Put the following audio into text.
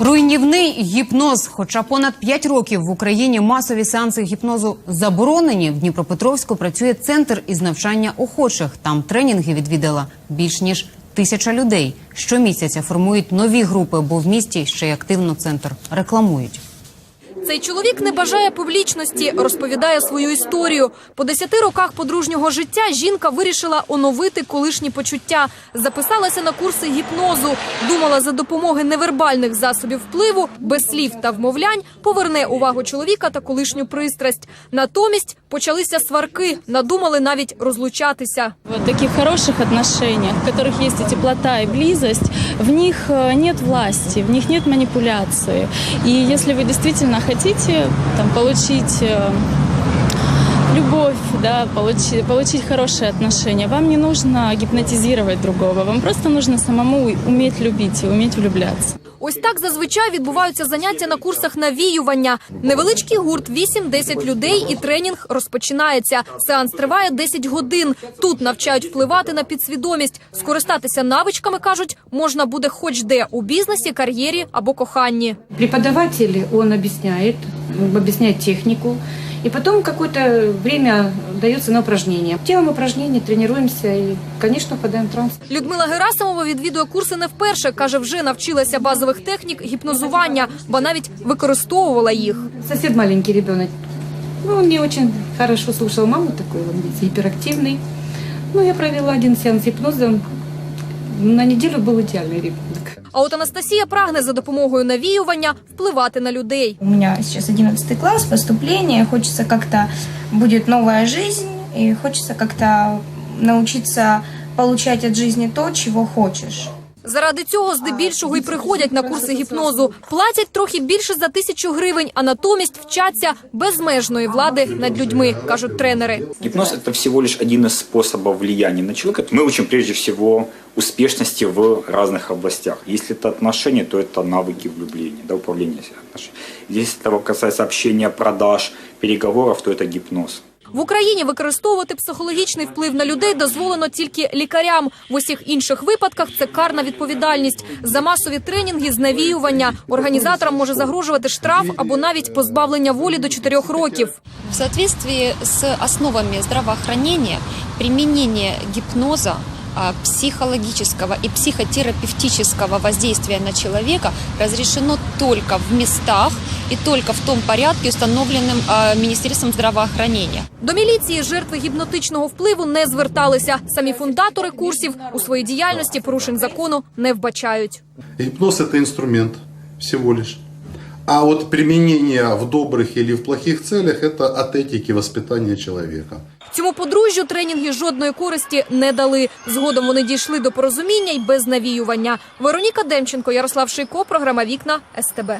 Руйнівний гіпноз. Хоча понад 5 років в Україні масові сеанси гіпнозу заборонені. В Дніпропетровську працює центр із навчання охочих. Там тренінги відвідала більш ніж тисяча людей. Щомісяця формують нові групи, бо в місті ще й активно центр рекламують. Цей чоловік не бажає публічності, розповідає свою історію. По десяти роках подружнього життя жінка вирішила оновити колишні почуття. Записалася на курси гіпнозу. Думала, за допомоги невербальних засобів впливу, без слів та вмовлянь, поверне увагу чоловіка та колишню пристрасть. Натомість почалися сварки, надумали навіть розлучатися. В таких хороших отношениях, в которых есть и теплота, и близость, в них э, нет власти, в них нет манипуляции. И если вы действительно хотите там, получить э, любовь, да, получить, получить хорошие отношения, вам не нужно гипнотизировать другого, вам просто нужно самому уметь любить и уметь влюбляться. Ось так зазвичай відбуваються заняття на курсах навіювання. Невеличкий гурт, 8-10 людей, і тренінг розпочинається. Сеанс триває 10 годин. Тут навчають впливати на підсвідомість. Скористатися навичками кажуть, можна буде хоч де у бізнесі, кар'єрі або коханні. Преподаватель, он объясняет, м, объясняет технику, и потом какое-то время дается на упражнения. Делаем упражнения, тренируемся и, конечно, впадаем в транс. Людмила Герасимова відвідує курси не вперше. каже, вже навчилася базових технік гіпнозування, бо навіть використовувала їх. Сосед маленький ребенок, ну, он не очень хорошо слушал маму, такой он весь гиперактивный. Ну, я провела один сеанс гипноза, на неделю был идеальный ребенок. А от Анастасія прагне за допомогою навіювання впливати на людей. У мене зараз 11 клас, поступлення, хочеться як-то будет нова жизнь, і хочеться як-то научиться отримати від жизни то, чого хочешь. Заради цього здебільшого й приходять на курси гіпнозу. Платять трохи більше за тисячу гривень, а натомість вчаться безмежної влади над людьми, кажуть тренери. Гипноз – это всего лишь один из способов влияния на человека. Мы учим прежде всего успешности в разных областях. Если это отношения, то это навыки влюбления, да, управления отношениями. Если это касается общения, продаж, переговоров, то это гипноз. В Україні використовувати психологічний вплив на людей дозволено тільки лікарям. В усіх інших випадках це карна відповідальність. За масові тренінги з навіювання організаторам може загрожувати штраф або навіть позбавлення волі до 4 років. В соответствии з основами здравоохранения применение гипноза психологического и психотерапевтического воздействия на человека разрешено только в местах и только в том порядке, установленным а, Министерством здравоохранения. До міліції жертви гіпнотичного впливу не зверталися. Самі фундатори курсів у своїй діяльності порушень закону не вбачають. Гипноз – это инструмент всего лишь. А вот применение в добрых или в плохих целях – это от этики воспитания человека. Цьому подружжю тренінги жодної користі не дали. Згодом вони дійшли до порозуміння й без навіювання. Вероніка Демченко, Ярослав Шийко, програма Вікна СТБ.